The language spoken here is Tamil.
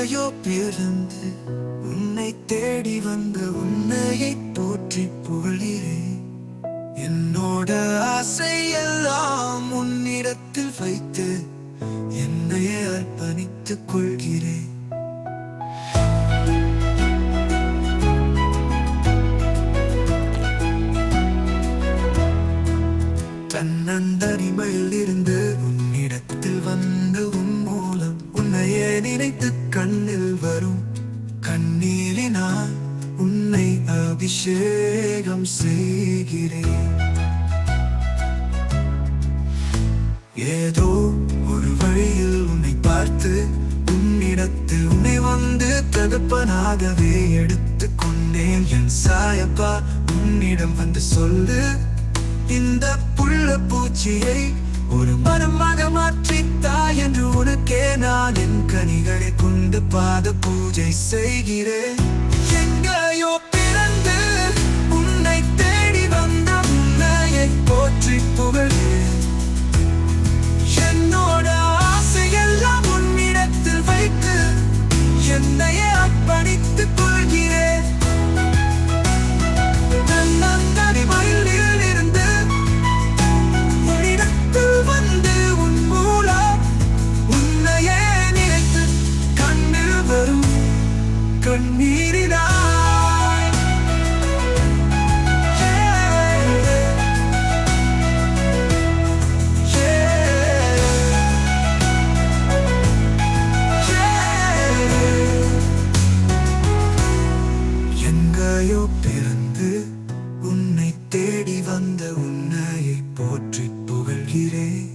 எங்கேயோ பிறந்து உன்னை தேடி வந்த உன்னையை போற்றி புகழ்கிறேன். என்னோட ஆசை எல்லாம் உன்னிடத்தில் வைத்து என்னையே அர்ப்பணித்துக் கொள்கிறேன். தன்னந்தனிமையில் இருந்து உன்னிடத்தில் வந்து உன் மூலம் உன்னையே நினைத்து வரும் கண்ணீரினால் உன்னை அபிஷேகம் செய்கிறேன். ஏதோ ஒரு வழியில் உன்னை பார்த்து உன்னிடத்தில் உன்னை வந்து தகப்பனாகவே எடுத்து கொண்டேன். என் சாயப்பா உன்னிடம் வந்து சொல்லு இந்த புள்ள பூச்சியை ஒரு மரமாக மாற்றித்தா என்று உனக்கே நான் என் கனிகளை கொண்டு பாத பூஜை செய்கிறேன். எங்கேயோ எங்கேயோ பிறந்து உன்னை தேடி வந்த உன்னையை போற்றி புகழ்கிறேன்.